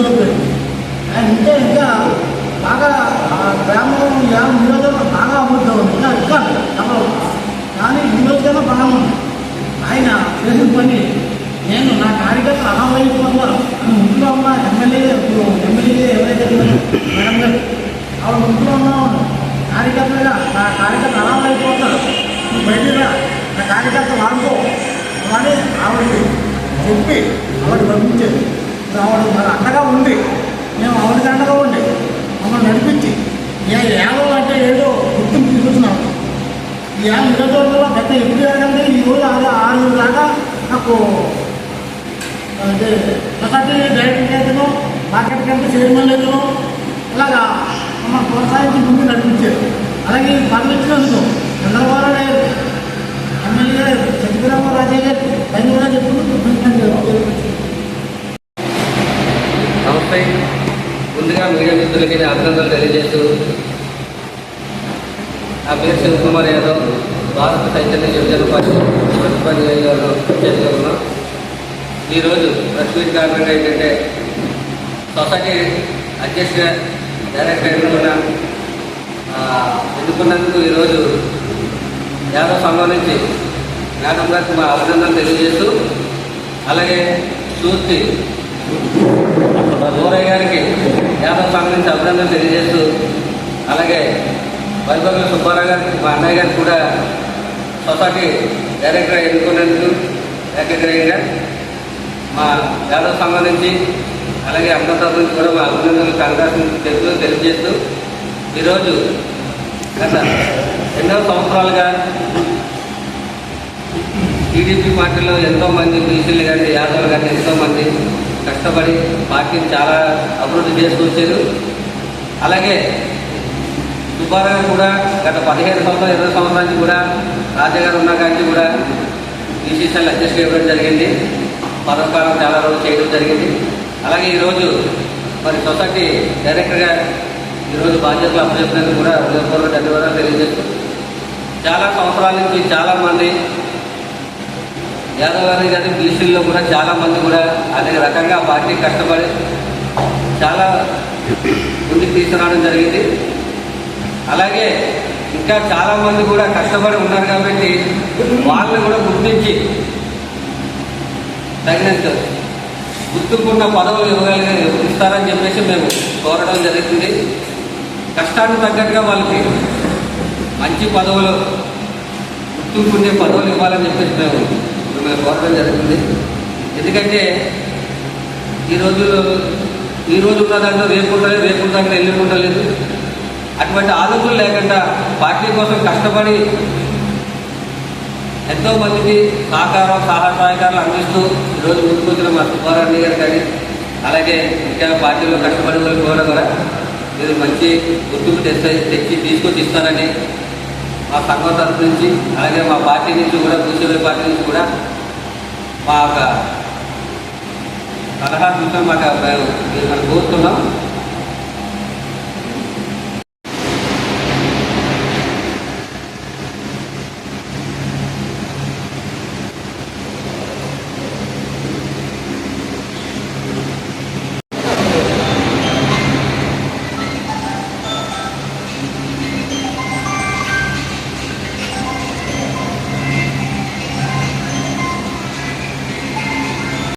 మరణం అండ్ ఇంకా ఇంకా బాగా ఆ గ్రామం యాభై నియోజకవర్గం బాగా అభివృద్ధి ఉంది. ఇంకా ఇంకా డెవలప్ కానీ ఈ రోజుకైనా బాగా ఉంది. ఆయన చేసిన పని నేను నా కార్యకర్తలు అలా వైపులో ఇంట్లో ఉన్న ఎమ్మెల్యే ఇప్పుడు ఎమ్మెల్యే ఎవరైతే మేడం గారు ఆవిడ ఇంట్లో ఉన్న కార్యకర్తలుగా నా కార్యకర్త అలా నువ్వు బయటగా నా కార్యకర్త వాడుకో. అని ఆవిడకి చెప్పి ఆవిడ పంపించేది. రావడం మరి అండగా ఉండి మేము ఆవిడకి అండగా ఉండి మమ్మల్ని నడిపించి ఏ యాదవ్ అంటే ఏదో గుర్తింపు తీసుకొచ్చినాం ఈ యాభై నియోజకవర్గంలో పెద్ద ఎప్పుడు జరగండి ఈ రోజు ఆరు ఆరు దాకా నాకు అంటే సొసైటీ డైరెక్టర్ చేతను మార్కెట్ కంటే చైర్మన్ లేదను ఇలాగా మమ్మల్ని ప్రోత్సహించి ముందు నడిపించారు. అలాగే ఈ పనులు ఇచ్చినందుకు చంద్రబాబు గారు ఎమ్మెల్యే గారు సత్యరామ రాజయ్య గారు పని కూడా చెప్పుకుంటూ పై ముందుగా మీడియా మిత్రులకి అభినందనలు తెలియజేస్తూ నా పేరు శివకుమార్ యాదవ్ భారత చైతన్య యువజన పార్టీ ప్రతిపది చేస్తూ ఉన్నాం ఈరోజు ప్రెస్ మీట్ కారణంగా ఏంటంటే సొసైటీ అధ్యక్ష డైరెక్టర్ ఎన్నుకున్న ఎన్నుకున్నందుకు ఈరోజు యాదవ్ సంఘం నుంచి మేడం గారికి మా అభినందనలు తెలియజేస్తూ అలాగే సూర్తి గౌరయ్య గారికి యాదవ్ సంఘం నుంచి అభినందనలు తెలియజేస్తూ అలాగే వైభవ సుబ్బారావు గారికి మా అన్నయ్య గారికి కూడా సొసైటీ డైరెక్టర్ ఎన్నుకున్నందుకు ఏకగ్రీయంగా మా యాదవ్ సంఘం నుంచి అలాగే అమృత నుంచి కూడా మా అభినందనలు కాంగ్రెస్ తెలుస్తూ తెలియజేస్తూ ఈరోజు గత ఎన్నో సంవత్సరాలుగా టీడీపీ పార్టీలో ఎంతోమంది బీసీలు కానీ యాదవులు కానీ ఎంతోమంది కష్టపడి పార్టీని చాలా అభివృద్ధి చేసుకొచ్చారు అలాగే సుబ్బారావు కూడా గత పదిహేను సంవత్సరాలు ఇరవై సంవత్సరానికి కూడా రాజాగారు ఉన్న కానీ కూడా బీసీసీఎల్ అడ్జస్ట్ ఇవ్వడం జరిగింది. పదవకాలం చాలా రోజులు చేయడం జరిగింది. అలాగే ఈరోజు మరి సొసైటీ డైరెక్టర్గా ఈరోజు బాధ్యతలు అప్పచెప్పినందుకు కూడా హృదయపూర్వక ధన్యవాదాలు తెలియజేస్తూ చాలా సంవత్సరాల నుంచి చాలామంది యాదవ్ గారి గారి బీసీల్లో కూడా చాలా మంది కూడా అనేక రకంగా పార్టీ కష్టపడి చాలా ముందుకు తీసుకురావడం జరిగింది. అలాగే ఇంకా చాలామంది కూడా కష్టపడి ఉన్నారు కాబట్టి వాళ్ళని కూడా గుర్తించి తగినంత గుర్తుకున్న పదవులు ఇవ్వగలిగే ఇస్తారని చెప్పేసి మేము కోరడం జరుగుతుంది. కష్టానికి తగ్గట్టుగా వాళ్ళకి మంచి పదవులు గుర్తుకుండే పదవులు ఇవ్వాలని చెప్పేసి మేము మిమ్మల్ని కోరడం జరుగుతుంది. ఎందుకంటే ఈ రోజుల్లో ఈ రోజు ఉన్న దాంట్లో రేపు ఉండలేదు రేపు ఉన్న దాంట్లో ఎల్లుండి ఉండలేదు అటువంటి ఆలోచనలు లేకుండా పార్టీ కోసం కష్టపడి ఎంతో మందికి సహకారం సహాయ సహకారాలు అందిస్తూ ఈరోజు ముందుకొచ్చిన మా సుబ్బారాణి గారు కానీ అలాగే ఇంకా పార్టీలో కష్టపడి వాళ్ళు కూడా కూడా మీరు మంచి గుర్తుకు తెస్తే తెచ్చి తీసుకొచ్చి ఇస్తారని మా సంఘం తరఫు నుంచి అలాగే మా పార్టీ నుంచి కూడా బీసీవై పార్టీ నుంచి కూడా మా యొక్క సలహా సూచన మాకు మేము మనం కోరుతున్నాం